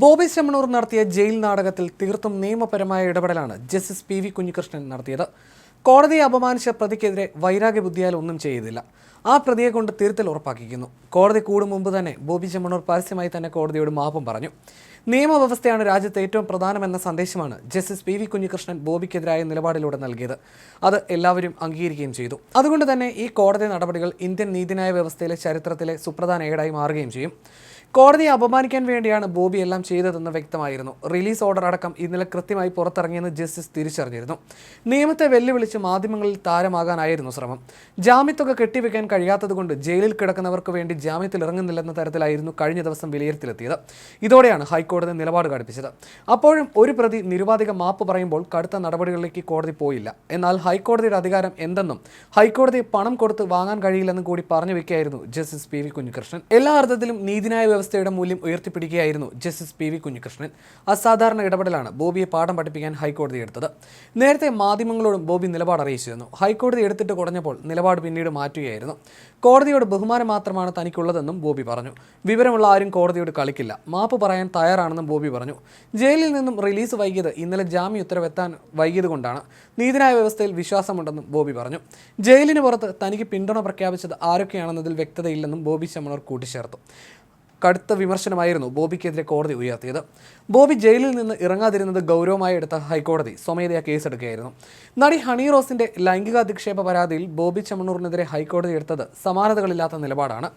ബോബി ശമണൂർ നടത്തിയ ജയിൽ നാടകത്തിൽ തീർത്തും നിയമപരമായ ഇടപെടലാണ് ജസ്റ്റിസ് പി വി കുഞ്ഞികൃഷ്ണൻ നടത്തിയത്. കോടതിയെ അപമാനിച്ച പ്രതിക്കെതിരെ വൈരാഗ്യ ബുദ്ധിയാൽ ഒന്നും ചെയ്തില്ല. ആ പ്രതിയെ കൊണ്ട് തിരുത്തൽ ഉറപ്പാക്കിക്കുന്നു കോടതി കൂടും മുമ്പ് തന്നെ ബോബി ചെമ്മണൂർ പരസ്യമായി തന്നെ കോടതിയോട് മാപ്പും പറഞ്ഞു. നിയമവ്യവസ്ഥയാണ് രാജ്യത്ത് ഏറ്റവും പ്രധാനമെന്ന സന്ദേശമാണ് ജസ്റ്റിസ് പി വി കുഞ്ഞികൃഷ്ണൻ ബോബിക്കെതിരായ നിലപാടിലൂടെ നൽകിയത്. അത് എല്ലാവരും അംഗീകരിക്കുകയും ചെയ്തു. അതുകൊണ്ട് തന്നെ ഈ കോടതി നടപടികൾ ഇന്ത്യൻ നീതിന്യായ വ്യവസ്ഥയിലെ ചരിത്രത്തിലെ സുപ്രധാന ഏടായി മാറുകയും ചെയ്യും. കോടതിയെ അപമാനിക്കാൻ വേണ്ടിയാണ് ബോബി എല്ലാം ചെയ്തതെന്ന് വ്യക്തമായിരുന്നു. റിലീസ് ഓർഡർ അടക്കം ഇന്നലെ കൃത്യമായി പുറത്തിറങ്ങിയെന്ന് ജസ്റ്റിസ് തിരിച്ചറിഞ്ഞിരുന്നു. നിയമത്തെ വെല്ലുവിളിച്ച് മാധ്യമങ്ങളിൽ താരമാകാനായിരുന്നു ശ്രമം. ജാമ്യത്തുക കെട്ടിവെക്കാൻ കഴിയാത്തതുകൊണ്ട് ജയിലിൽ കിടക്കുന്നവർക്ക് വേണ്ടി ജാമ്യത്തിൽ ഇറങ്ങുന്നില്ലെന്ന തരത്തിലായിരുന്നു കഴിഞ്ഞ ദിവസം വിലയിരുത്തലെത്തിയത്. ഇതോടെയാണ് ഹൈക്കോടതി നിലപാട് ഘടിപ്പിച്ചത്. അപ്പോഴും ഒരു പ്രതി നിരുപാധിക മാപ്പ് പറയുമ്പോൾ കടുത്ത നടപടികളിലേക്ക് കോടതി പോയില്ല. എന്നാൽ ഹൈക്കോടതിയുടെ അധികാരം എന്തെന്നും ഹൈക്കോടതി പണം കൊടുത്ത് വാങ്ങാൻ കഴിയില്ലെന്നും കൂടി പറഞ്ഞു വെക്കുകയായിരുന്നു ജസ്റ്റിസ് പി വി കുഞ്ഞികൃഷ്ണൻ. എല്ലാ അർത്ഥത്തിലും നീതിന്യായ വ്യവസ്ഥയുടെ മൂല്യം ഉയർത്തിപ്പിടിക്കുകയായിരുന്നു ജസ്റ്റിസ് പി വി കുഞ്ഞികൃഷ്ണൻ. അസാധാരണ ഇടപെടലാണ് ബോബിയെ പാഠം പഠിപ്പിക്കാൻ ഹൈക്കോടതി എടുത്തത്. നേരത്തെ മാധ്യമങ്ങളോടും ബോബി നിലപാട് അറിയിച്ചിരുന്നു. ഹൈക്കോടതി എടുത്തിട്ട് കുറഞ്ഞപ്പോൾ നിലപാട് പിന്നീട് മാറ്റുകയായിരുന്നു. കോടതിയോട് ബഹുമാനം മാത്രമാണ് തനിക്കുള്ളതെന്നും ബോബി പറഞ്ഞു. വിവരമുള്ള ആരും കോടതിയോട് കളിക്കില്ല. മാപ്പ് പറയാൻ തയ്യാറാണെന്നും ബോബി പറഞ്ഞു. ജയിലിൽ നിന്നും റിലീസ് വൈകിയത് ഇന്നലെ ജാമ്യ ഉത്തരവെത്താൻ വൈകിയത് കൊണ്ടാണ്. നീതിനായ വ്യവസ്ഥയിൽ വിശ്വാസമുണ്ടെന്നും ബോബി പറഞ്ഞു. ജയിലിന് പുറത്ത് തനിക്ക് പിന്തുണ പ്രഖ്യാപിച്ചത് ആരൊക്കെയാണെന്നതിൽ വ്യക്തതയില്ലെന്നും ബോബി ശമണോർ കൂട്ടിച്ചേർത്തു. കടുത്ത വിമർശനമായിരുന്നു ബോബിക്കെതിരെ കോടതി ഉയർത്തിയത്. ബോബി ജയിലിൽ നിന്ന് ഇറങ്ങാതിരുന്നത് ഗൗരവമായി എടുത്ത ഹൈക്കോടതി സ്വമേധയാ കേസെടുക്കുകയായിരുന്നു. നടി ഹണി റോസിന്റെ ലൈംഗിക അധിക്ഷേപ പരാതിയിൽ ബോബി ചമണൂറിനെതിരെ ഹൈക്കോടതി എടുത്തത് സമാനതകളില്ലാത്ത നിലപാടാണ്.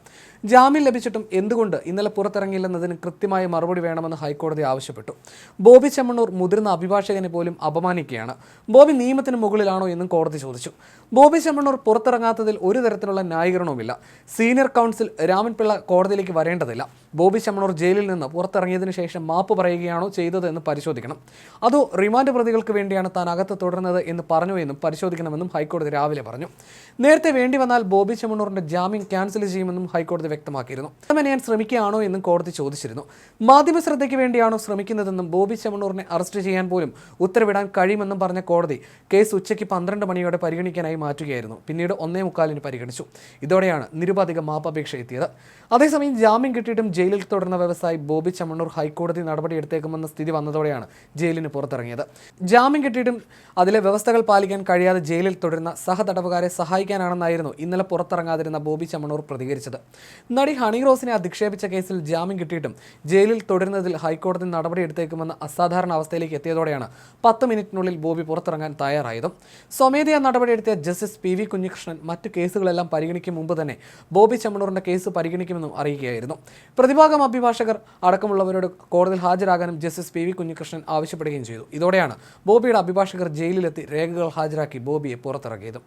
ജാമ്യം ലഭിച്ചിട്ടും എന്തുകൊണ്ട് ഇന്നലെ പുറത്തിറങ്ങിയില്ലെന്നതിന് കൃത്യമായ മറുപടി വേണമെന്ന് ഹൈക്കോടതി ആവശ്യപ്പെട്ടു. ബോബി ചെമ്മണ്ണൂർ മുതിർന്ന അഭിഭാഷകനെ പോലും അപമാനിക്കുകയാണ്. ബോബി നിയമത്തിന് മുകളിലാണോ എന്നും കോടതി ചോദിച്ചു. ബോബി ചെമ്മണ്ണൂർ പുറത്തിറങ്ങാത്തതിൽ ഒരു തരത്തിലുള്ള ന്യായീകരണവുമില്ല. സീനിയർ കൗൺസിൽ രാമൻപിള്ള കോടതിയിലേക്ക് വരേണ്ടതില്ല. ബോബി ചമ്മണൂർ ജയിലിൽ നിന്ന് പുറത്തിറങ്ങിയതിനു ശേഷം മാപ്പ് പറയുകയാണോ ചെയ്തതെന്ന് പരിശോധിക്കണം. അതോ റിമാൻഡ് പ്രതികൾക്ക് വേണ്ടിയാണ് താൻ അകത്ത് തുടർന്നത് എന്ന് പറഞ്ഞു എന്നും പരിശോധിക്കണമെന്നും ഹൈക്കോടതി രാവിലെ പറഞ്ഞു. നേരത്തെ വേണ്ടി വന്നാൽ ബോബി ചമ്മണൂറിന്റെ ജാമ്യം ക്യാൻസൽ ചെയ്യുമെന്നും ഹൈക്കോടതി വ്യക്തമാക്കിയിരുന്നു. ഞാൻ ശ്രമിക്കുകയാണോ എന്നും കോടതി ചോദിച്ചിരുന്നു. മാധ്യമ ശ്രദ്ധയ്ക്ക് വേണ്ടിയാണോ ശ്രമിക്കുന്നതെന്നും ബോബി ചമ്മണൂറിനെ അറസ്റ്റ് ചെയ്യാൻ പോലും ഉത്തരവിടാൻ കഴിയുമെന്നും പറഞ്ഞ കോടതി കേസ് ഉച്ചയ്ക്ക് പന്ത്രണ്ട് മണിയോടെ പരിഗണിക്കാനായി മാറ്റുകയായിരുന്നു. പിന്നീട് ഒന്നേ മുക്കാലിന് പരിഗണിച്ചു. ഇതോടെയാണ് നിരുപാധിക മാപ്പപേക്ഷ എത്തിയത്. അതേസമയം ജാമ്യം കിട്ടിയിട്ടും ജയിലിൽ തുടർന്ന വ്യവസായി ബോബി ചമ്മണ്ണൂർ ഹൈക്കോടതി നടപടിയെടുത്തേക്കുമെന്ന സ്ഥിതി വന്നതോടെയാണ് ജയിലിന് പുറത്തിറങ്ങിയത്. ജാമ്യം കിട്ടിയിട്ടും അതിലെ വ്യവസ്ഥകൾ പാലിക്കാൻ കഴിയാതെ ജയിലിൽ തുടരുന്ന സഹതടവുകാരെ സഹായിക്കാനാണെന്നായിരുന്നു ഇന്നലെ പുറത്തിറങ്ങാതിരുന്ന ബോബി ചമ്മണ്ണൂർ പ്രതികരിച്ചത്. നടി ഹണി റോസിനെ അധിക്ഷേപിച്ച കേസിൽ ജാമ്യം കിട്ടിയിട്ടും ജയിലിൽ തുടരുന്നതിൽ ഹൈക്കോടതി നടപടിയെടുത്തേക്കുമെന്ന അസാധാരണ അവസ്ഥയിലേക്ക് എത്തിയതോടെയാണ് പത്ത് മിനിറ്റിനുള്ളിൽ ബോബി പുറത്തിറങ്ങാൻ തയ്യാറായതും. സ്വമേധയാ നടപടിയെടുത്തിയ ജസ്റ്റിസ് പി വി കുഞ്ഞികൃഷ്ണൻ മറ്റു കേസുകളെല്ലാം പരിഗണിക്കും മുമ്പ് തന്നെ ബോബി ചമ്മണ്ണൂറിന്റെ കേസ് പരിഗണിക്കുമെന്നും അറിയിക്കുകയായിരുന്നു. പ്രതിഭാഗം അഭിഭാഷകർ അടക്കമുള്ളവരോട് കോടതിയിൽ ഹാജരാകാനും ജസ്റ്റിസ് പി വി കുഞ്ഞികൃഷ്ണൻ ആവശ്യപ്പെടുകയും ചെയ്തു. ഇതോടെയാണ് ബോബിയുടെ അഭിഭാഷകർ ജയിലിലെത്തി രേഖകൾ ഹാജരാക്കി ബോബിയെ പുറത്തിറക്കിയത്.